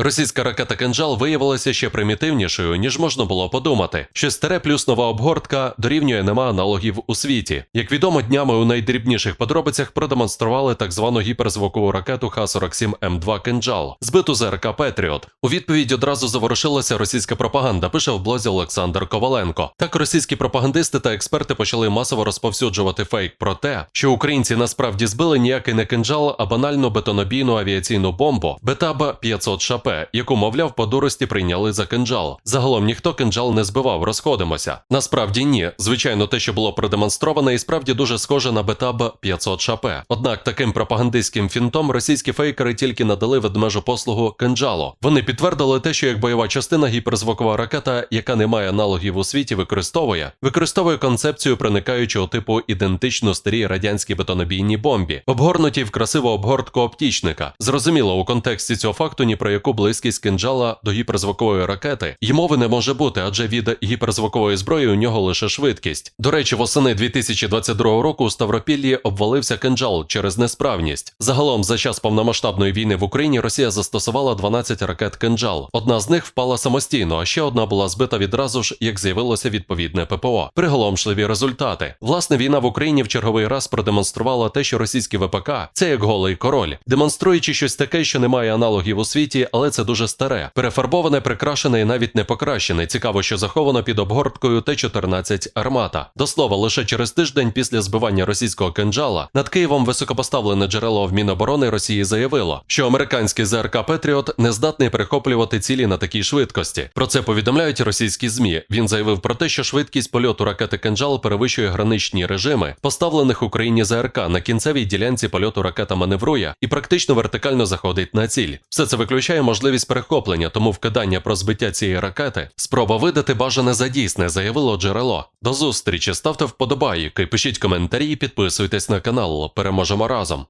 Російська ракета «Кинжал» виявилася ще примітивнішою, ніж можна було подумати. Що старе плюс нова обгортка дорівнює нема аналогів у світі. Як відомо, днями у найдрібніших подробицях продемонстрували так звану гіперзвукову ракету Х-47М2 «Кинжал», збиту з РК Петріот. У відповідь одразу заворушилася російська пропаганда, пише в блозі Олександр Коваленко. Так російські пропагандисти та експерти почали масово розповсюджувати фейк про те, що українці насправді збили ніякий не кинжал, а банальну бетонобійну авіаційну бомбу Бетаба 500 ШП, яку, мовляв, по дурості прийняли за кинжал. Загалом ніхто кинжал не збивав, розходимося. Насправді ні. Звичайно, те, що було продемонстроване, і справді дуже схоже на Бетаба 500 ШП. Однак таким пропагандистським фінтом російські фейкери тільки надали ведмежу послугу кинжалу. Вони підтвердили те, що як бойова частина гіперзвукова ракета, яка не має аналогів у світі, використовує, використовує концепцію проникаючого типу ідентично старій радянській бетонобійній бомбі, обгорнутій в красиву обгортку оптічника. Зрозуміло, у контексті цього факту ні про яку близькість кинджала до гіперзвукової ракети й мови не може бути, адже від гіперзвукової зброї у нього лише швидкість. До речі, восени 2022 року у Ставропіллі обвалився кинджал через несправність. Загалом, за час повномасштабної війни в Україні Росія застосувала 12 ракет кинджал. Одна з них впала самостійно, а ще одна була збита відразу ж, як з'явилося відповідне ППО. Приголомшливі результати. Власне, війна в Україні в черговий раз продемонструвала те, що російські ВПК це як голий король, демонструючи щось таке, що не має аналогів у світі, але це дуже старе, перефарбоване, прикрашене і навіть не покращене. Цікаво, що заховано під обгорткою Т-14 армата. До слова, лише через тиждень після збивання російського кинджала над Києвом високопоставлене джерело в Міноборони Росії заявило, що американський ЗРК Петріот не здатний перехоплювати цілі на такій швидкості. Про це повідомляють російські змі. Він заявив про те, що швидкість польоту ракети кинджал перевищує граничні режими, поставлених Україні ЗРК на кінцевій ділянці польоту ракета маневрує і практично вертикально заходить на ціль. Все це виключає можливість перехоплення, тому вкидання про збиття цієї ракети спроба видати бажане за дійсне, заявило джерело. До зустрічі ставте вподобайки, пишіть коментарі і підписуйтесь на канал. Переможемо разом.